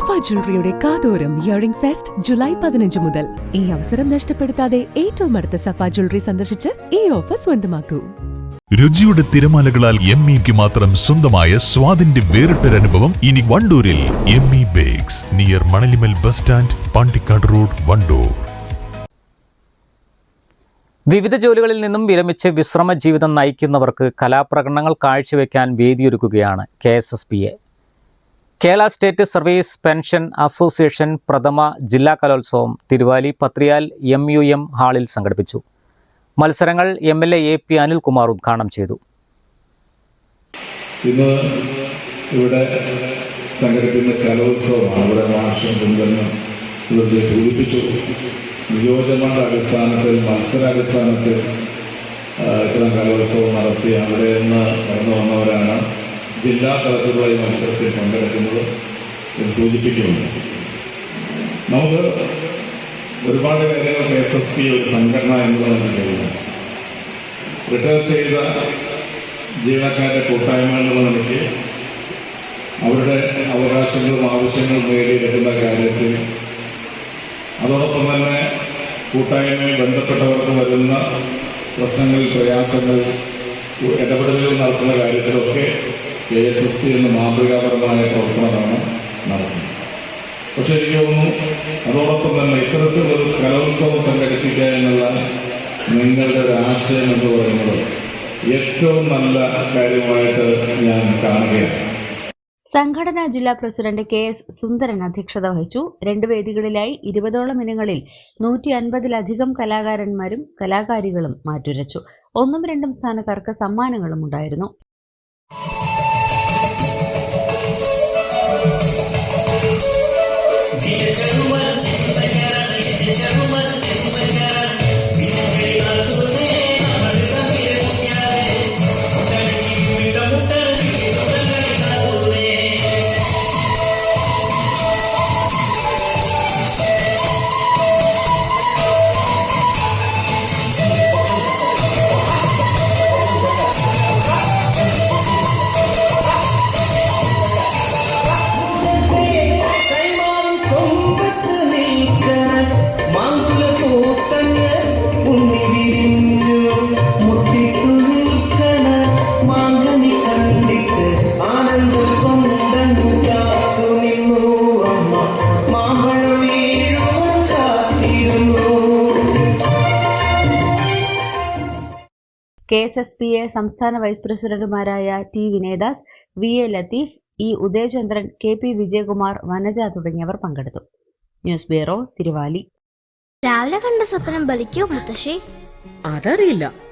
സഫ ജ്വല്ലറിയുടെ കാതോരം earring fest July പതിനഞ്ച് മുതൽ. ഈ അവസരം നഷ്ടപ്പെടുത്താതെ ഏറ്റവും അടുത്ത സഫ ജ്വല്ലറി സന്ദർശിച്ച് ഈ ഓഫർ സ്വന്തമാക്കൂ. രുചിയുടെ തിരമാലകളാൽ എം ഇക്ക് മാത്രം സ്വന്തമായ സ്വാദിന്റെ വേറിട്ടൊരനുഭവം ഇനി വണ്ടൂരിൽ. M E bakes near Manalimal bus stand Pandikkad road Wandoor. വിവിധ ജോലികളിൽ നിന്നും വിരമിച്ച് വിശ്രമ ജീവിതം നയിക്കുന്നവർക്ക് കലാപ്രകടനങ്ങൾ കാഴ്ചവെക്കാൻ വേദിയൊരുക്കുകയാണ് K S S P A Kerala state service pension association പ്രഥമ ജില്ലാ കലോത്സവം തിരുവാലി പത്രിയാൽ എം യു എം ഹാളിൽ സംഘടിപ്പിച്ചു. മത്സരങ്ങൾ M L A A P Anilkumar ഉദ്ഘാടനം ചെയ്തു. ഇന്ന് ഇവിടെ സംഘടിപ്പിക്കുന്ന കലോത്സവമാണ്. ഇവിടെ മാഷം മുൻഗണന ഇതൊക്കെ സൂചിപ്പിച്ചു. നിയോജകമണ്ഡ അടിസ്ഥാനത്തിൽ മത്സരാടിസ്ഥാനത്തിൽ ഇത്തരം കലോത്സവം നടത്തി. അവിടെ നിന്ന് കടന്നു ജില്ലാ തലത്തിലുള്ള ഈ മത്സരത്തിൽ പങ്കെടുക്കുന്നത് സൂചിപ്പിക്കുന്നുണ്ട്. നമുക്ക് ഒരുപാട് കാര്യങ്ങൾ കെ എസ് എസ് പി ഒരു സംഘടന എന്നുള്ളത് ചെയ്യുന്നു റിട്ടയർ ചെയ്ത ജീവനക്കാരുടെ കൂട്ടായ്മ എന്നുള്ള നിലയ്ക്ക് അവരുടെ അവകാശങ്ങളും ആവശ്യങ്ങളും നേടിയെടുക്കുന്ന കാര്യത്തിൽ അതോടൊപ്പം തന്നെ കൂട്ടായ്മയിൽ ബന്ധപ്പെട്ടവർക്ക് വരുന്ന പ്രശ്നങ്ങൾ പ്രയാസങ്ങൾ ഇടപെടലുകൾ നടത്തുന്ന കാര്യത്തിലൊക്കെ കെ എസ് എസ് എന്ന മാതൃകാപരമായ പ്രവർത്തനമാണ് നടത്തുന്നത്. പക്ഷെ എനിക്ക് തോന്നുന്നു അതോടൊപ്പം തന്നെ ഇത്തരത്തിലൊരു കലോത്സവം സംഘടിപ്പിക്കുക എന്നുള്ള നിങ്ങളുടെ ഒരു ആശയം എന്ന് പറയുന്നത് ഏറ്റവും നല്ല കാര്യമായിട്ട് ഞാൻ കാണുകയാണ്. സംഘടനാ ജില്ലാ പ്രസിഡന്റ് കെ എസ് സുന്ദരൻ അധ്യക്ഷത വഹിച്ചു. രണ്ട് വേദികളിലായി ഇരുപതോളം ഇനങ്ങളിൽ നൂറ്റി അൻപതിലധികം കലാകാരന്മാരും കലാകാരികളും മാറ്റുരച്ചു. ഒന്നും രണ്ടും സ്ഥാനക്കാർക്ക് സമ്മാനങ്ങളും ഉണ്ടായിരുന്നു. Música K S S P A സംസ്ഥാന വൈസ് പ്രസിഡന്റുമാരായ T Vinayadas V A Latheef E Udayachandran K P Vijayakumar Vanaja തുടങ്ങിയവർ പങ്കെടുത്തു. News bureau Thiruvali. രാവിലെ കണ്ട സ്വപ്നം ബലിക്കോ മുത്തശ്ശി? അതറിയില്ല.